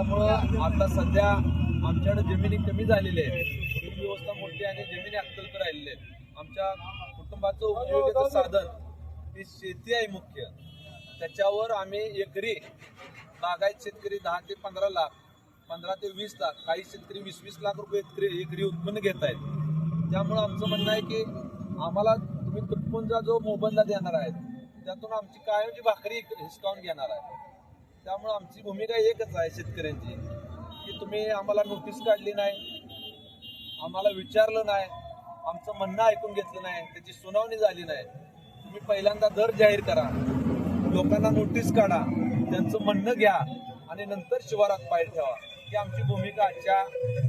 त्यामुळं आता सध्या आमच्याकडे जमिनी कमी झालेल्या आहेत. व्यवस्था मोठी आणि जमिनी अत्यल्प राहिलेल्या आहेत. आमच्या कुटुंबाचं उपयोगाचं साधन ही शेती आहे मुख्य. त्याच्यावर आम्ही एकरी बागायत शेतकरी दहा ते पंधरा लाख पंधरा ते वीस लाख काही शेतकरी वीस वीस लाख रुपये एकरी एकरी उत्पन्न घेत आहेत. त्यामुळं आमचं म्हणणं आहे की आम्हाला तुम्ही तुटपुंजा जो मोबदला देणार आहेत त्यातून आमची कायमची भाकरी हिसकावून घेणार आहे त्यामुळं आमची भूमिका एकच आहे शेतकऱ्यांची की तुम्ही आम्हाला नोटीस काढली नाही आम्हाला विचारलं नाही आमचं म्हणणं ऐकून घेतलं नाही त्याची सुनावणी झाली नाही. तुम्ही पहिल्यांदा दर जाहीर करा लोकांना नोटीस काढा त्यांचं म्हणणं घ्या आणि नंतर शिवारात पाय ठेवा. ही आमची भूमिका आजच्या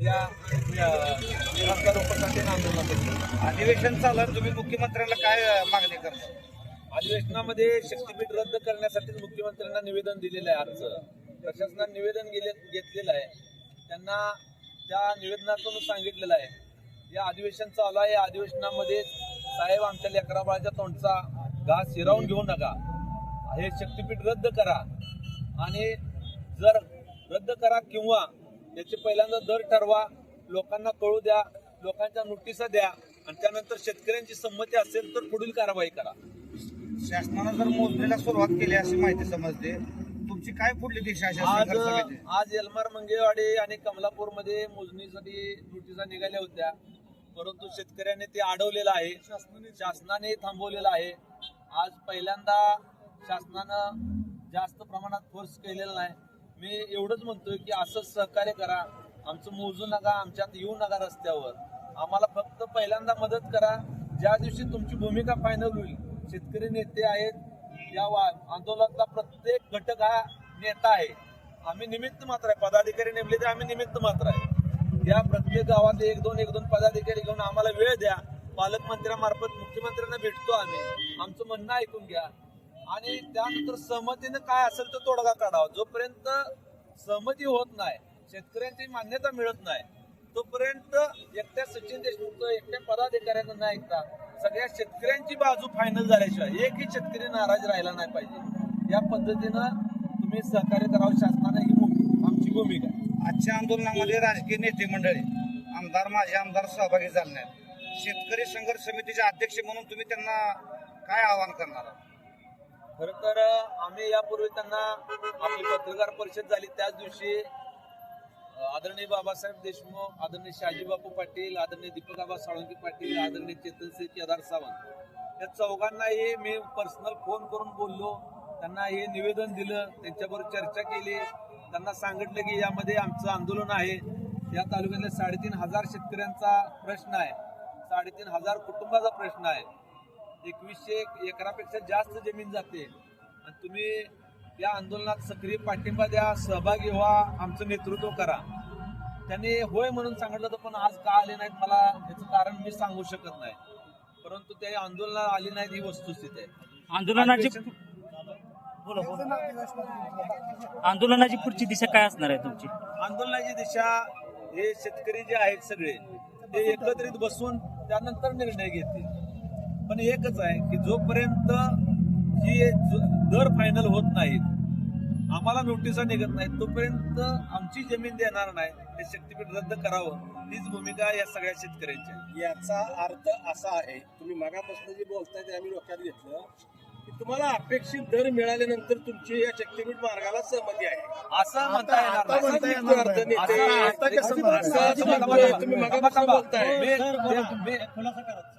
या निराधार उपसाठी आंदोलनासाठी अधिवेशन चालू आहे, तुम्ही मुख्यमंत्र्यांना काय मागणी करता? अधिवेशनामध्ये शक्तीपीठ रद्द करण्यासाठी प्रशासनाला निवेदन दिलेलं आहे आजचं प्रशासनाने निवेदन गेले घेतलेलं आहे. त्यांना त्या निवेदनातून सांगितलेलं आहे. या अधिवेशन चालू आहे. या अधिवेशनामध्ये साहेब आमच्या लेकराबाळाच्या तोंडचा घास हिरावून घेऊ नका. हे शक्तीपीठ रद्द करा. आणि जर रद्द करा किंवा याचे पहिल्यांदा दर ठरवा लोकांना कळू द्या लोकांच्या नोटिसा द्या आणि त्यानंतर शेतकऱ्यांची संमती असेल तर पुढील कारवाई करा. शासनानं जर मोजणीला सुरुवात केली अशी माहिती समजते तुमची काय पुढली दिशा अशी आज? आज यलमार मंगेवाडी आणि कमलापूरमध्ये मोजणीसाठी नोटिसा निघाल्या होत्या. परंतु शेतकऱ्यांनी ते अडवलेलं आहे. शासनाने थांबवलेलं आहे. आज पहिल्यांदा शासनानं जास्त प्रमाणात फोर्स केलेला नाही. मी एवढंच म्हणतोय की असंच सहकार्य करा. आमचं मोजू नका आमच्यात येऊ नका रस्त्यावर. आम्हाला फक्त पहिल्यांदा मदत करा. ज्या दिवशी तुमची भूमिका फायनल होईल शेतकरी नेते आहेत. या वा- आंदोलनातला प्रत्येक घटक हा नेता आहे. आम्ही निमित्त मात्र आहे. पदाधिकारी नेमले तर आम्ही निमित्त मात्र आहे. या प्रत्येक गावात एक दोन एक दोन पदाधिकारी घेऊन आम्हाला वेळ द्या. पालकमंत्र्यामार्फत मुख्यमंत्र्यांना भेटतो आम्ही. आमचं म्हणणं ऐकून घ्या. आणि त्यानंतर सहमतीनं काय असेल तर तोडगा काढावा. जोपर्यंत सहमती होत नाही शेतकऱ्यांची मान्यता मिळत नाही तोपर्यंत एकट्या सचिन देशमुख एकट्या पदाधिकाऱ्यांना नाही ऐकता सगळ्या शेतकऱ्यांची बाजू फायनल झाल्याशिवाय एकही शेतकरी नाराज राहिला नाही पाहिजे या पद्धतीनं तुम्ही सहकार्य करावं शासनाने ही आमची भूमिका. आजच्या आंदोलनामध्ये राजकीय नेते मंडळी आमदार माझे आमदार सहभागी झाले नाहीत शेतकरी संघर्ष समितीचे अध्यक्ष म्हणून तुम्ही त्यांना काय आवाहन करणार आहात? खर तर आम्ही यापूर्वी त्यांना आपली पत्रकार परिषद झाली त्याच दिवशी आदरणीय बाबासाहेब देशमुख आदरणीय शाजीबापू पाटील आदरणीय दीपकाबा साळुंकी पाटील आदरणीय चेतनसिंह केदार सावंत. या चौघांनाही मी पर्सनल फोन करून बोललो. त्यांना हे निवेदन दिलं. त्यांच्याबरोबर चर्चा केली. त्यांना सांगितलं की यामध्ये आमचं आंदोलन आहे. या तालुक्यातल्या साडेतीन हजार शेतकऱ्यांचा प्रश्न आहे. साडेतीन हजार कुटुंबाचा प्रश्न आहे. एकवीसशे एकरापेक्षा जास्त जमीन जाते. आणि तुम्ही या आंदोलनात सक्रिय पाठिंबा द्या सहभागी व्हा आमचं नेतृत्व करा. त्यांनी होय म्हणून सांगितलं होतं पण आज का आले नाहीत मला याचं कारण मी सांगू शकत नाही. परंतु ते आंदोलनाला आली नाहीत ही वस्तुस्थिती आहे. आंदोलनाची आंदोलनाची पुढची दिशा काय असणार आहे तुमची? आंदोलनाची दिशा हे शेतकरी जे आहेत सगळे ते एकत्रित बसून त्यानंतर निर्णय घेतील. पण एकच आहे की जोपर्यंत जी दर फायनल होत नाहीत आम्हाला नोटिसा निघत नाहीत तोपर्यंत आमची जमीन देणार नाही हे शक्तीपीठ रद्द करावं तीच भूमिका या सगळ्या शेतकऱ्यांची याचा अर्थ असा आहे तुम्ही मगापासून जे बोलताय ते आम्ही डोक्यात घेतलं. तुम्हाला अपेक्षित दर मिळाल्यानंतर तुमची या शक्तीपीठ मार्गाला सहमती आहे असं म्हणता येणार आता नाही. म्हणता येणार अर्थ नाही. असं- ते- आता कसं असं म्हणता- तुम्ही म्हणताय, तुम्ही मगापासून थांबा. बोलताय. मी- मी-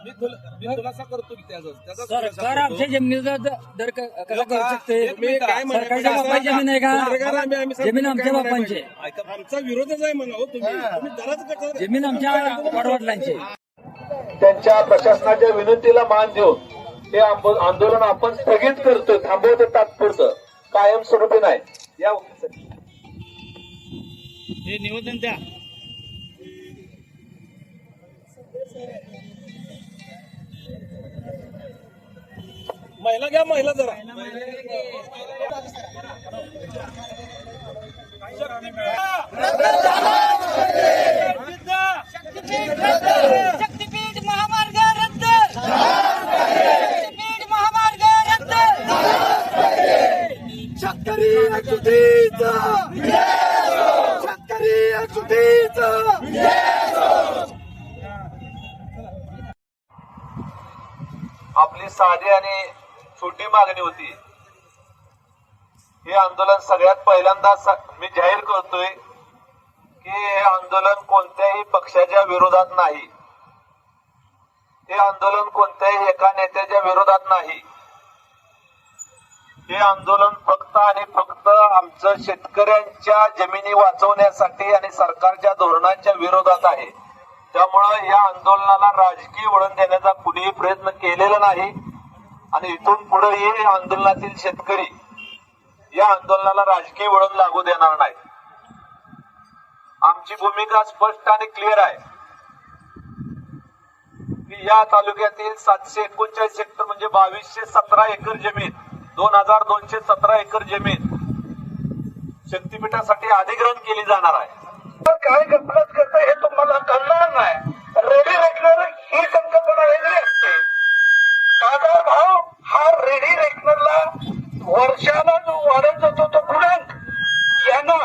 मी खुल- मी खुलासा करतो की त्याचा त्याचा खुलासा सरकार करतो. आमच्या जमिनीचा द- दर क- कसा करू शकते एक तुम्ही मिनिट. काय? सरकारच्या बापाची जमीन आहे का सरकार आम्ही- आम्ही सांगतो जमीन काय आमच्या बापांची आहे. ऐका आमचा विरोधच आहे म्हणा हो तुम्ही तुम्ही दराच कसा जमीन आमच्या वडवडिलांची आहे. त्यांच्या प्रशासनाच्या विनंतीला मान देऊन हे आंबो- आंदोलन आपण स्थगित करतोय थांबवतो तात्पुरतं. कायमस्वरूपी नाही. या हे निवेदन द्या. महिला घ्या महिला जरा शक्तीपीठ महामार्ग रद्द शक्तीपीठ महामार्ग रद्द शेतकरी एकजुटीचा आपली साधी आणि छोटी मागणी होती. हे आंदोलन सगळ्यात पहिल्यांदा मी जाहीर करतोय की हे आंदोलन कोणत्याही पक्षाच्या विरोधात नाही. हे आंदोलन कोणत्याही एका नेत्याच्या विरोधात नाही. हे आंदोलन फक्त आणि फक्त आमचं शेतकऱ्यांच्या जमिनी वाचवण्यासाठी आणि सरकारच्या धोरणांच्या विरोधात आहे. त्यामुळं या आंदोलनाला राजकीय वळण देण्याचा कुणीही प्रयत्न केलेला नाही. आणि इथून पुढेही आंदोलनातील शेतकरी या आंदोलनाला राजकीय वळण लागू देणार नाही आमची भूमिका स्पष्ट आणि क्लिअर आहे. की या तालुक्यातील सातशे एकोणचाळीस हेक्टर म्हणजे बावीसशे सतरा एकर जमीन दोन हजार दोनशे सतरा एकर जमीन शक्तीपीठासाठी अधिग्रहण केली जाणार आहे. काय गफलत करत हे तुम्हाला कळणार नाही. रेडी रेकनर ही संकल्पना वेगळी असते. बाजार भाव हा रेडी रेकनरला वर्षाला जो वाढत जातो तो गुणांक यांना